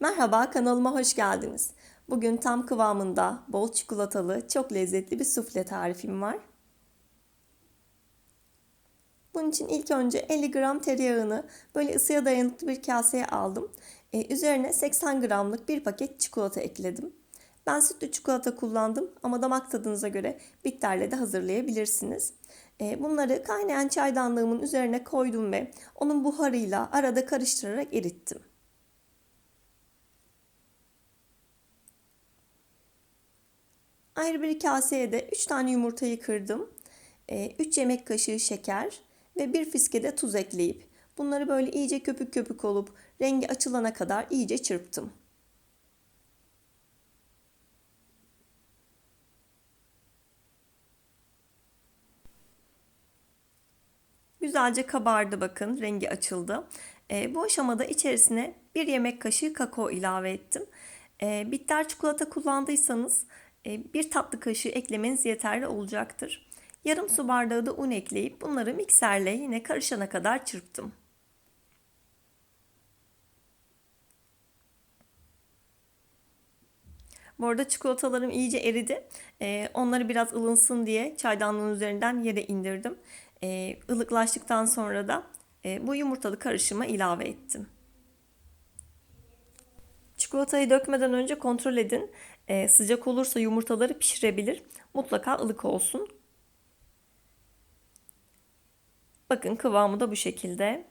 Merhaba kanalıma hoş geldiniz. Bugün tam kıvamında bol çikolatalı çok lezzetli bir sufle tarifim var. Bunun için ilk önce 50 gram tereyağını böyle ısıya dayanıklı bir kaseye aldım. Ee, üzerine 80 gramlık bir paket çikolata ekledim. Ben sütlü çikolata kullandım ama damak tadınıza göre bitterle de hazırlayabilirsiniz. Ee, bunları kaynayan çaydanlığımın üzerine koydum ve onun buharıyla arada karıştırarak erittim. Ayrı bir kaseye de 3 tane yumurtayı kırdım. 3 yemek kaşığı şeker ve bir fiske de tuz ekleyip bunları böyle iyice köpük köpük olup rengi açılana kadar iyice çırptım. Güzelce kabardı bakın rengi açıldı. E, bu aşamada içerisine bir yemek kaşığı kakao ilave ettim. E, bitter çikolata kullandıysanız bir tatlı kaşığı eklemeniz yeterli olacaktır. Yarım su bardağı da un ekleyip bunları mikserle yine karışana kadar çırptım. Bu arada çikolatalarım iyice eridi. Ee, onları biraz ılınsın diye çaydanlığın üzerinden yere indirdim. Ee, ılıklaştıktan sonra da e, bu yumurtalı karışıma ilave ettim. Çikolatayı dökmeden önce kontrol edin. Ee, sıcak olursa yumurtaları pişirebilir. Mutlaka ılık olsun. Bakın kıvamı da bu şekilde.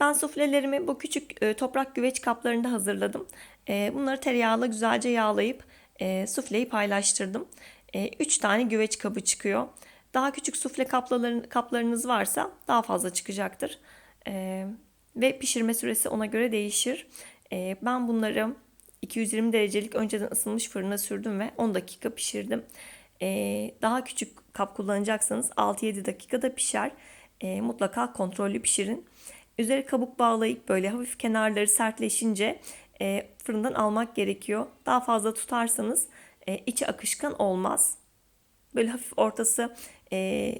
Ben suflelerimi bu küçük e, toprak güveç kaplarında hazırladım. E, bunları tereyağla güzelce yağlayıp e, sufleyi paylaştırdım. 3 tane güveç kabı çıkıyor. Daha küçük sufle kaplarınız varsa daha fazla çıkacaktır. Ve pişirme süresi ona göre değişir. Ben bunları 220 derecelik önceden ısınmış fırına sürdüm ve 10 dakika pişirdim. Daha küçük kap kullanacaksanız 6-7 dakikada pişer. Mutlaka kontrollü pişirin. Üzeri kabuk bağlayıp böyle hafif kenarları sertleşince e, fırından almak gerekiyor. Daha fazla tutarsanız e, içi akışkan olmaz. Böyle hafif ortası e,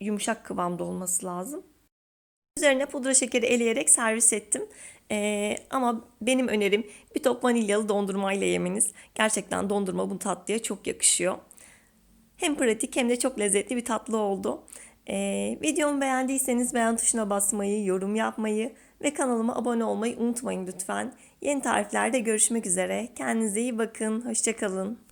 yumuşak kıvamda olması lazım. Üzerine pudra şekeri eleyerek servis ettim. Ee, ama benim önerim bir top vanilyalı dondurmayla yemeniz. Gerçekten dondurma bu tatlıya çok yakışıyor. Hem pratik hem de çok lezzetli bir tatlı oldu. Ee, videomu beğendiyseniz beğen tuşuna basmayı, yorum yapmayı ve kanalıma abone olmayı unutmayın lütfen. Yeni tariflerde görüşmek üzere. Kendinize iyi bakın. Hoşçakalın.